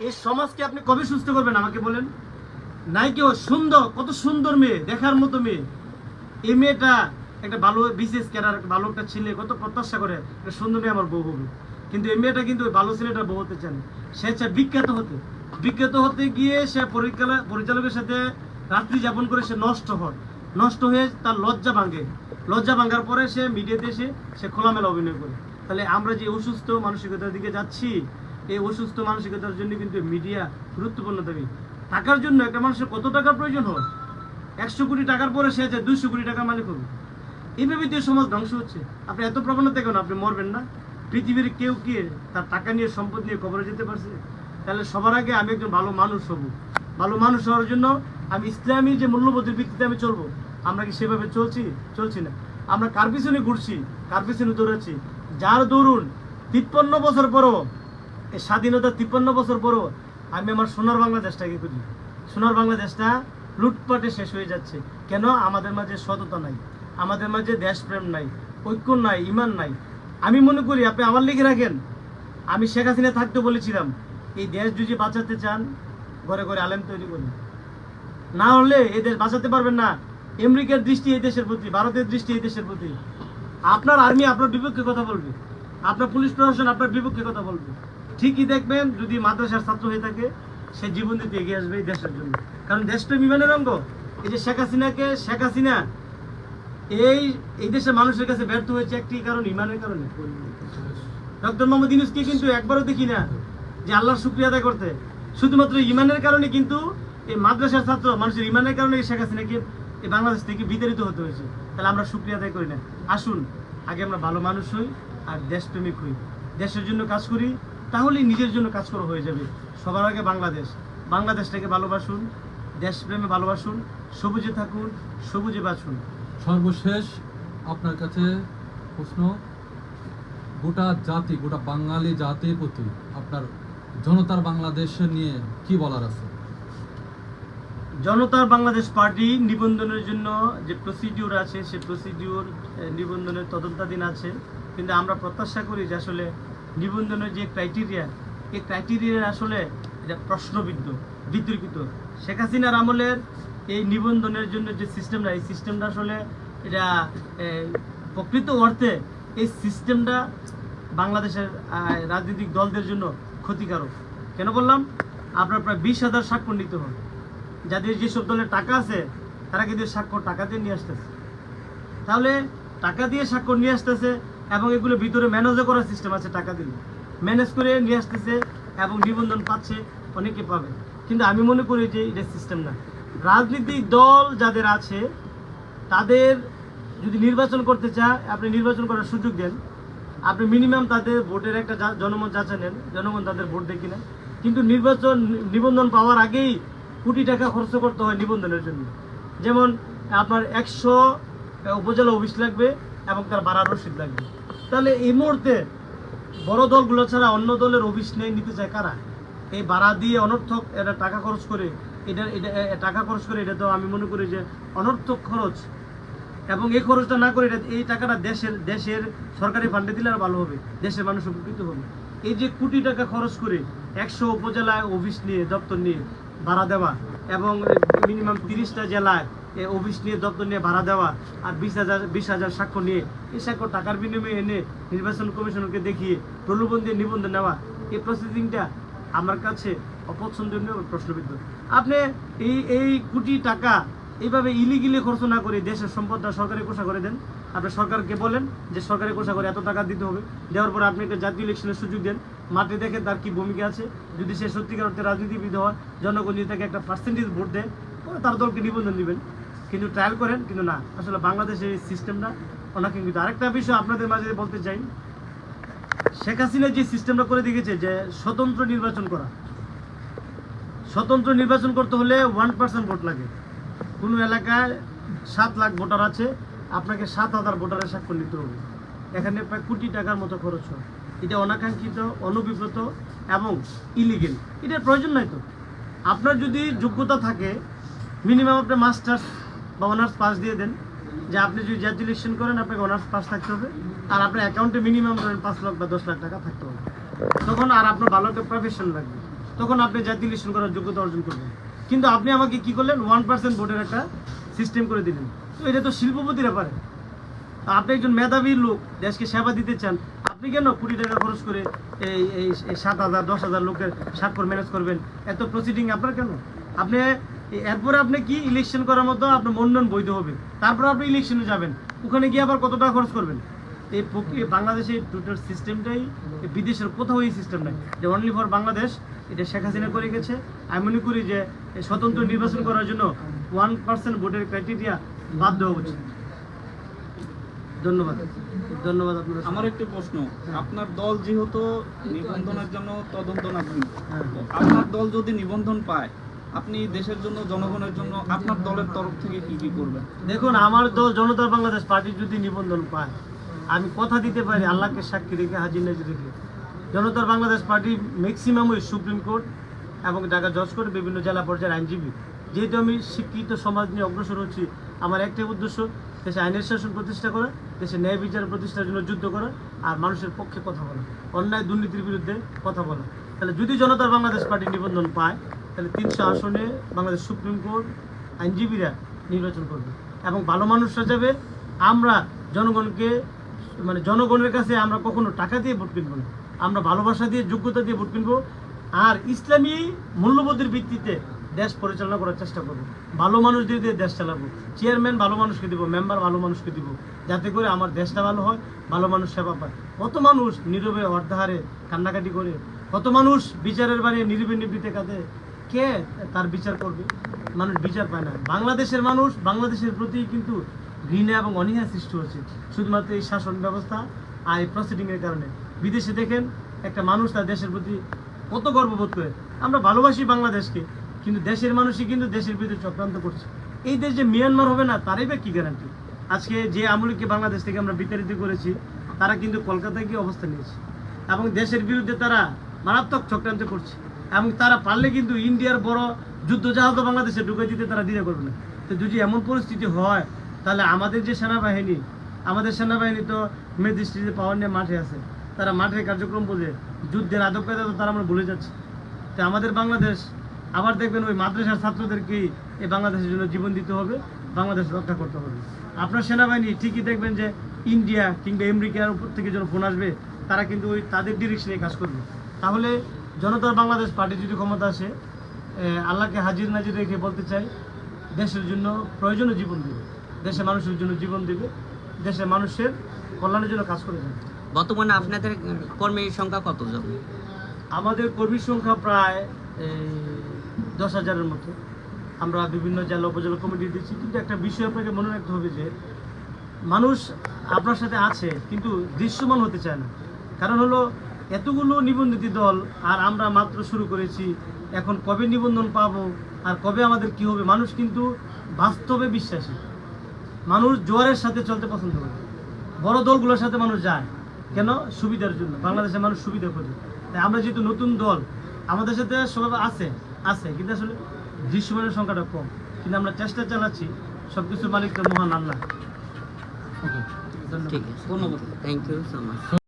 এই সমাজকে আপনি কবে সুস্থ করবেন আমাকে বলেন? নাই কেউ সুন্দর, কত সুন্দর মেয়ে, দেখার মতো মেয়ে। এই মেয়েটা একটা ভালো বিশেষ ক্যারার ভালো একটা ছেলে, কত প্রত্যাশা করে সুন্দর মেয়ে আমার বউ হবে। কিন্তু এই মেয়েটা কিন্তু ভালো ছেলেটা বউ হতে চান সে চায় বিখ্যাত হতে। বিখ্যাত হতে গিয়ে সে পরিচালক পরিচালকের সাথে রাত্রি যাপন করে সে নষ্ট হয়। নষ্ট হয়ে তার লজ্জা ভাঙে। লজ্জা ভাঙার পরে সে মিডিয়াতে এসে সে খোলামেলা অভিনয় করে। তাহলে আমরা যে অসুস্থ মানসিকতার দিকে যাচ্ছি এই অসুস্থ মানসিকতার জন্য কিন্তু মিডিয়া গুরুত্বপূর্ণ দাবি। টাকার জন্য একটা মানুষের কত টাকার প্রয়োজন হয়? একশো কোটি টাকার পরে সে আছে, দুইশো কোটি টাকার মালিক হবে। এইভাবে তো সমাজ ধ্বংস হচ্ছে। আপনি এত প্রবণতা কেন? আপনি মরবেন না। পৃথিবীর কেউ কে তার টাকা নিয়ে, সম্পদ নিয়ে কবরে যেতে পারছে? তাহলে সবার আগে আমি একজন ভালো মানুষ হব। ভালো মানুষ হওয়ার জন্য আমি ইসলামী যে মূল্যবোধের ভিত্তিতে আমি চলবো, আমরা কি সেভাবে চলছি? চলছি না। আমরা কার পিছনে ঘুরছি? কার পিছনে দৌড়াচ্ছি? যার দৌড়ুন, তিপ্পান্ন বছর পরও এই স্বাধীনতা তিপ্পান্ন বছর পরও আমি আমার সোনার বাংলাদেশটাকে খুঁজি। সোনার বাংলাদেশটা লুটপাটে শেষ হয়ে যাচ্ছে। কেন? আমাদের মাঝে সততা নাই। আমাদের মাঝে দেশপ্রেম নাই, ঐক্য নাই, ইমান নাই। আমি মনে করি, আপনি আমার লিখে রাখেন। আমি শেখ হাসিনা থাকতে বলেছিলাম, এই দেশ যদি বাঁচাতে চান, ঘরে ঘরে আলেম তৈরি করুন। না হলে এই দেশ বাঁচাতে পারবেন না। আমেরিকার দৃষ্টি এই দেশের প্রতি, ভারতের দৃষ্টি এই দেশের প্রতি। আপনার আর্মি আপনার বিপক্ষে কথা বলবে। আপনার পুলিশ প্রশাসন আপনার বিপক্ষে কথা বলবে। ঠিকই দেখবেন, যদি মাদ্রাসার ছাত্র হয়ে থাকে, সে জীবন দিতে এগিয়ে আসবে এই দেশের জন্য। কারণ দেশপ্রেম ইমানের অঙ্গ। এই যে শেখ হাসিনাকে, শেখ হাসিনা এই এই দেশের মানুষের কাছে ব্যর্থ হয়েছে একটি কারণ, ইমানের কারণে। ডক্টর মোহাম্মদ ইউনুসকে কিন্তু একবারও দেখি না যে আল্লাহর শুক্রিয়া আদায় করতে। শুধুমাত্র ইমানের কারণে কিন্তু এই মাদ্রাসার ছাত্র মানুষের ইমানের কারণে শেখ হাসিনাকে এই বাংলাদেশ থেকে বিতাড়িত হতে হয়েছে। তাহলে আমরা শুক্রিয়া আদায় করি না। আসুন, আগে আমরা ভালো মানুষ হই আর দেশপ্রেমিক হই। দেশের জন্য কাজ করি। তাহলেই নিজের জন্য কাজ করা হয়ে যাবে। সবার আগে বাংলাদেশ। বাংলাদেশটাকে ভালোবাসুন দেশপ্রেমে ভালোবাসুন সবুজে থাকুন সবুজে বাঁচুন। সর্বশেষ আপনার কাছে প্রশ্ন গোটা জাতি গোটা বাঙালি জাতির প্রতি আপনার জনতার বাংলাদেশ নিয়ে কি বলার আছে? জনতার বাংলাদেশ পার্টি নিবন্ধনের জন্য যে প্রসিডিউর আছে সে প্রসিডিউর নিবন্ধনের তদন্তাধীন আছে। কিন্তু আমরা প্রত্যাশা করি যে আসলে নিবন্ধনের যে ক্রাইটেরিয়া এই ক্রাইটেরিয়া আসলে এটা প্রশ্নবিদ্ধ, বিতর্কিত। শেখ হাসিনার আমলের এই নিবন্ধনের জন্য যে সিস্টেমটা এই সিস্টেমটা আসলে এটা প্রকৃত অর্থে এই সিস্টেমটা বাংলাদেশের রাজনৈতিক দলদের জন্য ক্ষতিকারক। কেন বললাম? আপনার প্রায় বিশ হাজার স্বাক্ষর নিতে হবে যাদের যেসব দলের টাকা আছে, তারা কিন্তু স্বাক্ষর টাকা দিয়ে নিয়ে আসতেছে। তাহলে টাকা দিয়ে স্বাক্ষর নিয়ে আসতেছে এবং এগুলো ভিতরে ম্যানেজও করার সিস্টেম আছে টাকা দিলে। ম্যানেজ করে নিয়ে আসতেছে এবং নিবন্ধন পাচ্ছে, অনেকে পাবে। কিন্তু আমি মনে করি যে এটা সিস্টেম না। রাজনৈতিক দল যাদের আছে, তাদের যদি নির্বাচন করতে চায়, আপনি নির্বাচন করার সুযোগ দেন। আপনি মিনিমাম তাদের ভোটের একটা জনমত যাচা নেন, জনগণ তাদের ভোট দেখি না কিন্তু নির্বাচন, নিবন্ধন পাওয়ার আগেই কোটি টাকা খরচ করতে হয় নিবন্ধনের জন্য। যেমন আপনার একশো উপজেলা অফিস লাগবে এবং তার ভাড়ার রসিদ লাগবে। তাহলে এই মুহূর্তে বড় দলগুলো ছাড়া অন্য দলের অফিস নেই, নিতে চায় কারা? এই ভাড়া দিয়ে অনর্থক এটা টাকা খরচ করে, এটা এটা টাকা খরচ করে এটা তো আমি মনে করি যে অনর্থক খরচ। এবং এই খরচটা না করে এই টাকাটা দেশের দেশের সরকারি ফান্ডে দিলে আর ভালো হবে, দেশের মানুষ উপকৃত হবে। এই যে কোটি টাকা খরচ করে একশো উপজেলায় অফিস নিয়ে, দপ্তর নিয়ে ভাড়া দেওয়া এবং মিনিমাম তিরিশটা জেলায় অফিস নিয়ে দপ্তর নিয়ে ভাড়া দেওয়া আর বিশ হাজার বিশ হাজার স্বাক্ষর নিয়ে এই স্বাক্ষর টাকার বিনিময়ে এনে নির্বাচন কমিশনকে দেখিয়ে প্রলোভন দিয়ে নিবন্ধন নেওয়া। এই প্রসেসিংটা আমার কাছে অপছন্দনীয় প্রশ্নবিদ্ধ। আপনি এই এই কোটি টাকা এইভাবে ইলিগিলি খরচ না করে দেশের সম্পদটা সরকারি কোষা করে দেন। আপনি সরকারকে বলেন যে সরকারি কোষা করে এত টাকা দিতে হবে। দেওয়ার পর আপনি একটা জাতীয় ইলেকশনের সুযোগ দেন। মাঠে দেখে তার কি ভূমিকা আছে। যদি সে সত্যিকার অর্থে রাজনীতিবিদ হয়, জনগণ যদি তাকে একটা পার্সেন্টেজ ভোট দেয় তার দলকে নিবন্ধন দিবেন। কিন্তু ট্রায়াল করেন, কিন্তু না। আসলে বাংলাদেশের এই সিস্টেমটা অনাকাঙ্ক্ষিত আরেকটা বিষয় আপনাদের মাঝে বলতে চাই। শেখ হাসিনা যে সিস্টেমটা করে দেখেছে যে স্বতন্ত্র নির্বাচন করা। স্বতন্ত্র নির্বাচন করতে হলে ওয়ান পার্সেন্ট ভোট লাগে। কোনো এলাকায় সাত লাখ ভোটার আছে, আপনাকে সাত হাজার ভোটারের স্বাক্ষর নিতে হবে। এখানে প্রায় কোটি টাকার মতো খরচ হয়। এটা অনাকাঙ্ক্ষিত অনবিব্রত এবং ইলিগেল এটার প্রয়োজন নাই তো। আপনার যদি যোগ্যতা থাকে মিনিমাম আপনি মাস্টার্স বা অনার্স পাস দিয়ে দেন। যে আপনি যদি ইলেকশন করেন, আপনাকে অনার্স পাস থাকতে হবে। আর আপনার অ্যাকাউন্টে মিনিমাম ধরেন পাঁচ লাখ বা দশ লাখ টাকা থাকতে হবে। তখন আর আপনার ভালো একটা প্রফেশন লাগবে। তখন আপনি ইলেকশন করার যোগ্যতা অর্জন করবেন। কিন্তু আপনি আমাকে কি করলেন? ওয়ান পার্সেন্ট ভোটের একটা সিস্টেম করে দিলেন। তো এটা তো শিল্পপতিরা পারে আপনি একজন মেধাবী লোক, দেশকে সেবা দিতে চান, আপনি কেন কোটি টাকা খরচ করে এই এই সাত হাজার, দশ হাজার লোকের স্বাক্ষর ম্যানেজ করবেন? এত প্রসিডিং আপনার কেন? আপনি এরপরে আপনি কি ইলেকশন করার মতো আপনার মনোনয়ন বৈধ হবে। তারপর আপনি ইলেকশনে যাবেন। ওখানে গিয়ে আবার কত টাকা খরচ করবেন? এই প্রক্রিয়া বাংলাদেশের টোটাল সিস্টেমটাই বিদেশের কোথাও এই সিস্টেম নাই। যে অনলি ফর বাংলাদেশ এটা শেখ হাসিনা করে গেছে। আমি মনে করি যে স্বতন্ত্র নির্বাচন করার জন্য ওয়ান পার্সেন্ট ভোটের ক্রাইটেরিয়া বাদ দেওয়া উচিত। ধন্যবাদ। ধন্যবাদ আপনার আমার একটি প্রশ্ন। আপনার দল যেহেতু নিবন্ধনের জন্য তদন্ত না হ্যাঁ। আপনার দল যদি নিবন্ধন পায় আপনি দেশের জন্য, জনগণের জন্য আপনার দলের তরফ থেকে কি কি করবেন? দেখুন, আমার দল জনতা বাংলাদেশ পার্টি যদি নিবন্ধন পায়, আমি কথা দিতে পারি, আল্লাহকে সাক্ষী রেখে হাজির নাজির রেখে। জনতার বাংলাদেশ পার্টি ম্যাক্সিমাম ওই সুপ্রিম কোর্ট এবং ঢাকা জজ কোর্ট, বিভিন্ন জেলা পর্যায়ের আইনজীবী। যেহেতু আমি শিক্ষিত, সমাজ নিয়ে অগ্রসর হচ্ছি, আমার একটাই উদ্দেশ্য, দেশে আইনের শাসন প্রতিষ্ঠা করা, দেশে ন্যায় বিচার প্রতিষ্ঠার জন্য যুদ্ধ করা আর মানুষের পক্ষে কথা বলা, অন্যায় দুর্নীতির বিরুদ্ধে কথা বলা। তাহলে যদি জনতার বাংলাদেশ পার্টি নিবন্ধন পায় তাহলে তিনশো আসনে বাংলাদেশ সুপ্রিম কোর্ট আইনজীবীরা নির্বাচন করবে। এবং ভালো মানুষরা যাবে আমরা জনগণকে মানে জনগণের কাছে আমরা কখনো টাকা দিয়ে ভোট কিনবো না। আমরা ভালোবাসা দিয়ে, যোগ্যতা দিয়ে ভোট কিনবো। আর ইসলামী মূল্যবোধের ভিত্তিতে দেশ পরিচালনা করার চেষ্টা করব। ভালো মানুষ দিয়ে দিয়ে দেশ চালাবো। চেয়ারম্যান ভালো মানুষকে দিব, মেম্বার ভালো মানুষকে দিব। যাতে করে আমার দেশটা ভালো হয়, ভালো মানুষ সেবা পায়। কত মানুষ নীরবে অর্ধাহারে কান্নাকাটি করে, কত মানুষ বিচারের বাড়ি নিরিবে নিবৃতে কাঁদে কে তার বিচার করবে? মানুষ বিচার পায় না। বাংলাদেশের মানুষ, বাংলাদেশের প্রতি কিন্তু ঘৃণা এবং অনীহা সৃষ্টি হচ্ছে। শুধুমাত্র এই শাসন ব্যবস্থা আর এই প্রসিডিংয়ের কারণে। বিদেশে দেখেন, একটা মানুষ তার দেশের প্রতি কত গর্ববোধ করে। আমরা ভালোবাসি বাংলাদেশকে, কিন্তু দেশের মানুষই কিন্তু দেশের বিরুদ্ধে চক্রান্ত করছে। এই দেশ যে মিয়ানমার হবে না, তারই বা কি গ্যারান্টি আজকে যে আমলিকে বাংলাদেশ থেকে আমরা বিতাড়িত করেছি, তারা কিন্তু কলকাতায় গিয়ে অবস্থান নিয়েছে। এবং দেশের বিরুদ্ধে তারা মারাত্মক চক্রান্ত করছে। এবং তারা পারলে কিন্তু ইন্ডিয়ার বড় যুদ্ধ জাহাজ বাংলাদেশে ঢুকে দিতে তারা দ্বিধা করবে না। তো যদি এমন পরিস্থিতি হয়, তাহলে আমাদের যে সেনাবাহিনী, আমাদের সেনাবাহিনী তো মেজিস্ট্রেটে পাওয়ার নিয়ে মাঠে আছে। তারা মাঠের কার্যক্রম বোঝে যুদ্ধের আদব কায়দা তো তারা আমরা ভুলে যাচ্ছি। তো আমাদের বাংলাদেশ, আবার দেখবেন ওই মাদ্রাসার ছাত্রদেরকেই এই বাংলাদেশের জন্য জীবন দিতে হবে, বাংলাদেশ রক্ষা করতে হবে। আপনার সেনাবাহিনী ঠিকই দেখবেন যে ইন্ডিয়া কিংবা আমেরিকার উপর থেকে যখন ফোন আসবে, তারা কিন্তু ওই তাদের ডিরেকশনে কাজ করবে। তাহলে জনতার বাংলাদেশ পার্টি যদি ক্ষমতা আসে আল্লাহকে হাজির নাজির রেখে বলতে চাই দেশের জন্য প্রয়োজনীয় জীবন দেবে। দেশের মানুষের জন্য জীবন দেবে। দেশের মানুষের কল্যাণের জন্য কাজ করে যাবে। বর্তমানে আপনাদের কর্মীর সংখ্যা কত কতজন আমাদের কর্মীর সংখ্যা প্রায় দশ হাজারের মতো। আমরা বিভিন্ন জেলা উপজেলা কমিটি দিচ্ছি কিন্তু একটা বিষয় আপনাকে মনে রাখতে হবে যে মানুষ আপনার সাথে আছে কিন্তু দৃশ্যমান হতে চায় না। কারণ হলো এতগুলো নিবন্ধিত দল আর আমরা মাত্র শুরু করেছি। এখন কবে নিবন্ধন পাবো আর কবে আমাদের কি হবে মানুষ কিন্তু বাস্তবে বিশ্বাসী। মানুষ জোয়ারের সাথে চলতে পছন্দ করে। বড় দলগুলোর সাথে মানুষ যায়। কেন? সুবিধার জন্য। বাংলাদেশের মানুষ সুবিধা করে তাই আমরা যেহেতু নতুন দল আমাদের সাথে সবাই আছে আছে কিন্তু আসলে দৃশ্যমানের সংখ্যাটা কম। কিন্তু আমরা চেষ্টা চালাচ্ছি সব কিছুর মালিক তো মহান আল্লাহ ঠিক আছে। Thank you so much